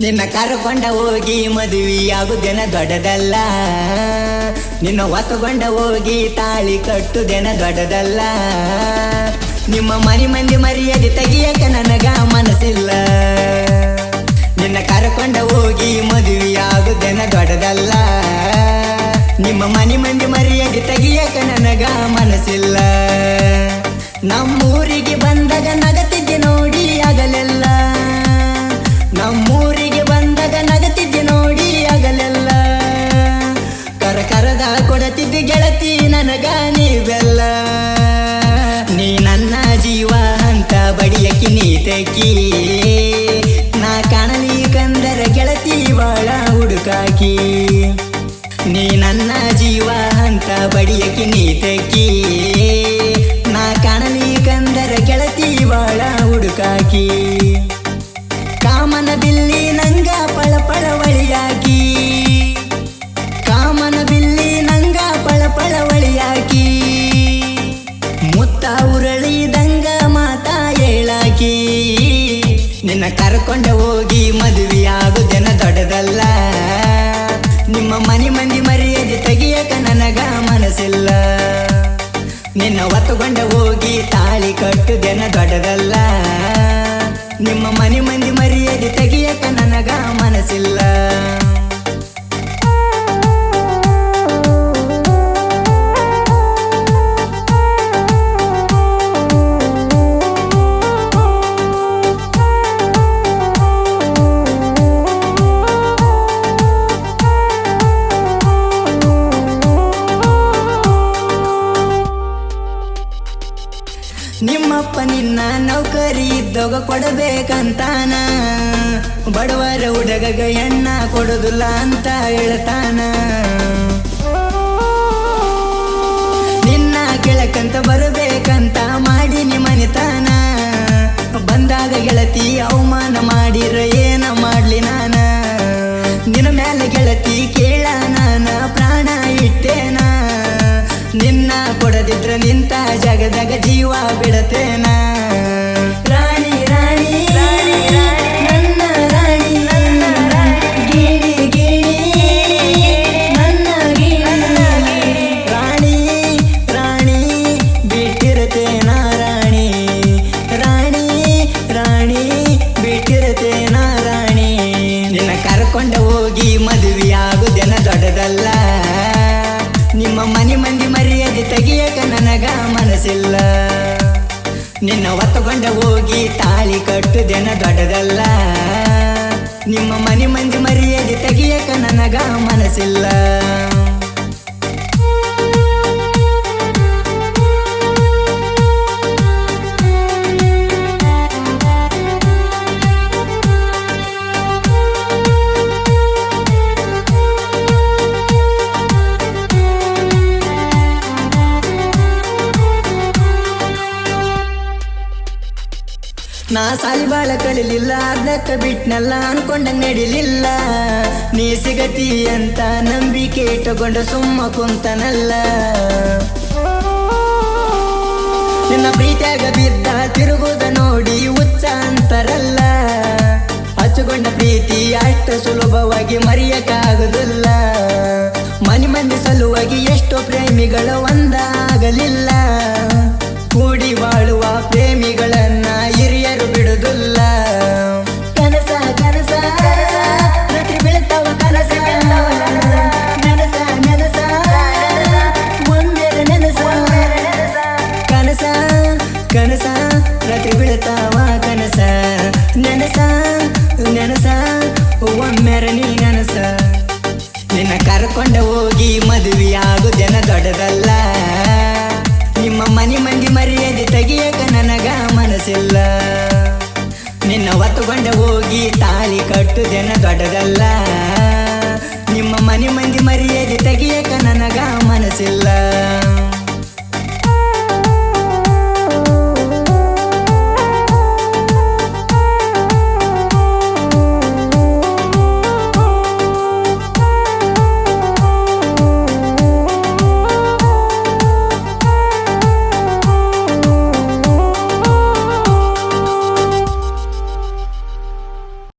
ನಿನ್ನ ಕರ್ಕೊಂಡ ಹೋಗಿ ಮದುವೆಯಾಗುದೇನ ದೊಡ್ಡದಲ್ಲ. ನಿನ್ನ ಒತ್ತುಕೊಂಡ ಹೋಗಿ ತಾಳಿ ಕಟ್ಟುದೇನ ದೊಡ್ಡದಲ್ಲ. ನಿಮ್ಮ ಮನೆ ಮಂದಿ ಮರ್ಯಾದೆ ತೆಗಿಯಕ್ಕೆ ನನಗ ಮನಸ್ಸಿಲ್ಲ. ನಿನ್ನ ಕರ್ಕೊಂಡ ಹೋಗಿ ಮದುವೆಯಾಗುದೇನ ಬಡಿಯಕಿ ನೀ ಕಾಣಲಿ ಕಂದರ ಗೆಳತಿ ಬಾಳ ಹುಡುಕಾಕಿ. ನೀ ನನ್ನ ಜೀವ ಅಂತ ನೀ ತಕ್ಕಿ. ನಾ ಕಾಣಲಿ ಕಂದರ ಗೆಳತಿ ಬಾಳ ಹುಡುಕಾಕಿ. ಕರ್ಕೊಂಡ ಹೋಗಿ ಮದುವೆಯಾಗುದೆನ ದೊಡ್ಡದಲ್ಲ. ನಿಮ್ಮ ಮನೆ ಮಂದಿ ಮರ್ಯಾದೆ ತೆಗಿಯಕ ನನಗ ಮನಸ್ಸಿಲ್ಲ. ನಿನ್ನ ಒತ್ತುಕೊಂಡ ಹೋಗಿ ತಾಳಿ ಕಟ್ಟುದೆನ ದೊಡ್ಡದಲ್ಲ. ನಿಮ್ಮ ಮನೆ ಮಂದಿ ಮರ್ಯಾದೆ ತೆಗಿಯಕ ನನಗ ಮನಸ್ಸಿಲ್ಲ. ನಿಮ್ಮಪ್ಪ ನಿನ್ನ ನೌಕರಿ ಇದ್ದೋಗ ಕೊಡಬೇಕಂತಾನ. ಬಡವರ ಹುಡುಗಗ ಎಣ್ಣ ಕೊಡೋದಿಲ್ಲ ಅಂತ ಹೇಳ್ತಾನ. ಜೀವ ಬಿಡತೇನ? ರಾಣಿ ರಾಣಿ, ನನ್ನ ರಾಣಿ ಗಿಣಿ ಗಿಣಿ ನನ್ನ ಗಿಣಿ ರಾಣಿ ರಾಣಿ ಬಿಟ್ಟಿರತೇನ ರಾಣಿ ರಾಣಿ ರಾಣಿ ಬಿಟ್ಟಿರತೇನ ರಾಣಿ ನಿನ್ನ ಕರ್ಕೊಂಡ ಹೋಗಿ ಮದುವೆಯಾಗುದೇನ ದೊಡ್ಡದಲ್ಲ. ನಿಮ್ಮ ಮನೆ ಮಂದಿ ಮರ್ಯಾದೆ ತೆಗಿಯಕ ನನಗ ಮನಸ್ಸಿಲ್ಲ. ನಿನ್ನ ಒತ್ತುಕೊಂಡ ಹೋಗಿ ತಾಳಿ ಕಟ್ಟುದೇನ ದೊಡ್ಡದಲ್ಲ. ನಿಮ್ಮ ಮನೆ ಮಂದಿ ಮರ್ಯಾದೆ ತೆಗಿಯಕ ನನಗ ಮನಸ್ಸಿಲ್ಲ. ನಾ ಸಾಲಿ ಬಾಳ ಕಳಿಲಿಲ್ಲ, ಅದಕ್ಕ ಬಿಟ್ನಲ್ಲ ಅನ್ಕೊಂಡಂಗ್ ನಡಿಲಿಲ್ಲ. ನೀ ಸಿಗತಿ ಅಂತ ನಂಬಿಕೆ ಇಟ್ಟುಕೊಂಡು ಸುಮ್ಮ ಕುಂತನಲ್ಲ. ನಿನ್ನ ಪ್ರೀತಿಯಾಗ ಬಿದ್ದ ತಿರುಗುದ ನೋಡಿ ಉಚ್ಚ ಅಂತಾರಲ್ಲ. ಹಚ್ಚುಕೊಂಡ ಪ್ರೀತಿ ಅಷ್ಟು ಸುಲಭವಾಗಿ ಮರೆಯಕ್ಕಾಗುದಿಲ್ಲ. ಮನೆ ಮಂದಿ ಸಲುವಾಗಿ ಎಷ್ಟೋ ಪ್ರೇಮಿಗಳು ಒಂದಾಗಲಿಲ್ಲ. ಕೂಡಿ ಬಾಳುವ ಪ್ರೇಮಿಗಳನ್ನ ಕನಸ, ರಾತ್ರಿ ಬೀಳ್ತಾವ ಕನಸ. ನೆನಸ ನೆನಸ ಒಮ್ಮೆರ ನೀ ನೆನಸ. ನಿನ್ನ ಕರ್ಕೊಂಡ ಹೋಗಿ ಮದುವೆಯಾಗುದೇನ ದೊಡ್ಡದಲ್ಲ. ನಿಮ್ಮ ಮನೆ ಮಂದಿ ಮರ್ಯಾದೆ ತೆಗಿಯಕ ನನಗ ಮನಸ್ಸಿಲ್ಲ. ನಿನ್ನ ಒತ್ತುಕೊಂಡ ಹೋಗಿ ತಾಳಿ ಕಟ್ಟುದೇನ